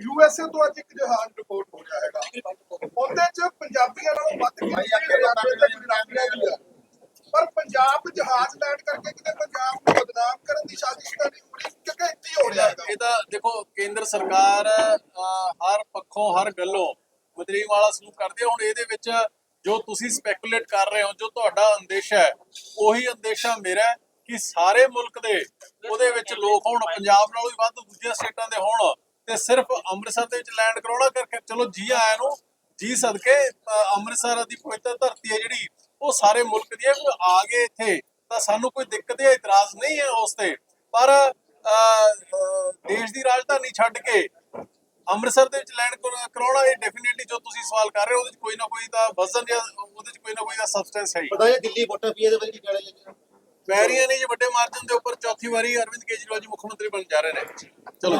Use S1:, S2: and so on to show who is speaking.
S1: USA ਤੋਂ ਅੱਜ ਇੱਕ ਜਹਾਜ਼ ਰਿਪੋਰਟ ਹੋ ਰਿਹਾ ਹੈਗਾ। ਉਹਦੇ ਚ ਪੰਜਾਬੀਆਂ ਨਾਲੋਂ ਵੱਧ ਕੇ ਪੰਜਾਬੀਆਂ ਦੀ ਆ ਪਰ ਪੰਜਾਬ ਜਹਾਜ਼ ਲੈਂਡ ਕਰਕੇ ਕਿਤੇ ਪੰਜਾਬ ਨੂੰ ਬਦਨਾਮ ਕਰਨ ਦੀ ਸਾਜ਼ਿਸ਼ ਤਾਂ ਨਹੀਂ ਹੋ ਰਹੀ ਕਿਉਂਕਿ ਇੱਥੇ ਹੀ ਰਿਹਾ ਹੈਗਾ।
S2: ਇਹ ਤਾਂ ਦੇਖੋ ਕੇਂਦਰ ਸਰਕਾਰ ਹਰ ਪੱਖੋਂ ਹਰ ਗੱਲੋਂ ਮਦਰੀਮ ਵਾਲਾ ਸਲੂਕ ਕਰਦੀ ਹੁਣ ਇਹਦੇ ਵਿੱਚ ਜੋ ਤੁਸੀਂ ਸਪੈਕੂਲੇਟ ਕਰ ਰਹੇ ਹੋ ਜੋ ਤੁਹਾਡਾ ਅੰਦੇਸ਼ਾ ਹੈ ਉਹੀ ਅੰਦੇਸ਼ਾ ਮੇਰਾ ਹੈ। ਕਿ ਸਾਰੇ ਮੁਲਕ ਦੇ ਉਹਦੇ ਵਿੱਚ ਲੋਕ ਹੋਣ, ਪੰਜਾਬ ਨਾਲੋਂ ਵੀ ਵੱਧ ਦੂਜੀਆਂ ਸਟੇਟਾਂ ਦੇ ਹੋਣ ਤੇ ਸਿਰਫ ਅੰਮ੍ਰਿਤਸਰ ਦੇ ਵਿੱਚ ਲੈਂਡ ਕਰਾਉਣਾ ਕਰਕੇ ਚਲੋ ਜੀ ਆਇਆਂ ਨੂੰ, ਜੀ ਸਦਕੇ ਅੰਮ੍ਰਿਤਸਰ ਦੀ ਪਵਿੱਤਰ ਧਰਤੀ ਹੈ ਜਿਹੜੀ, ਉਹ ਸਾਰੇ ਮੁਲਕ ਦੀ ਹੈ, ਕੋਈ ਆ ਗਏ ਇੱਥੇ ਤਾਂ ਸਾਨੂੰ ਕੋਈ ਦਿੱਕਤ ਜਾਂ ਇਤਰਾਜ਼ ਨਹੀਂ ਹੈ ਉਸ ਤੇ। ਪਰ ਦੇਸ਼ ਦੀ ਰਾਜਧਾਨੀ ਛੱਡ ਕੇ ਅੰਮ੍ਰਿਤਸਰ ਦੇ ਵਿੱਚ ਲੈਂਡ ਕਰਾਉਣਾ ਇਹ ਡੈਫੀਨਿਟਲੀ ਜੋ ਤੁਸੀਂ ਸਵਾਲ ਕਰ ਰਹੇ ਹੋ, ਉਹਦੇ ਵਿੱਚ ਕੋਈ ਨਾ ਕੋਈ ਦਾ ਵਜ਼ਨ ਜਾਂ ਉਹਦੇ ਵਿੱਚ ਕੋਈ ਨਾ ਕੋਈ ਦਾ ਸਬਸਟੈਂਸ ਹੈ
S3: ਪਤਾ ਹੈ ਦਿੱਲੀ ਵੋਟਾਂ ਪਈ ਇਹਦੇ ਬਾਰੇ ਕੀ ਕਹਿਣਾ ਚਾਹੀਦਾ
S2: ਪੈਰੀਆਂ ਨੇ ਜੀ ਵੱਡੇ ਮਾਰਜਨ ਦੇ ਉੱਪਰ ਚੌਥੀ ਵਾਰੀ ਅਰਵਿੰਦ ਕੇਜਰੀਵਾਲ ਜੀ ਮੁੱਖ ਮੰਤਰੀ ਬਣ ਜਾ ਰਹੇ ਨੇ। ਚਲੋ।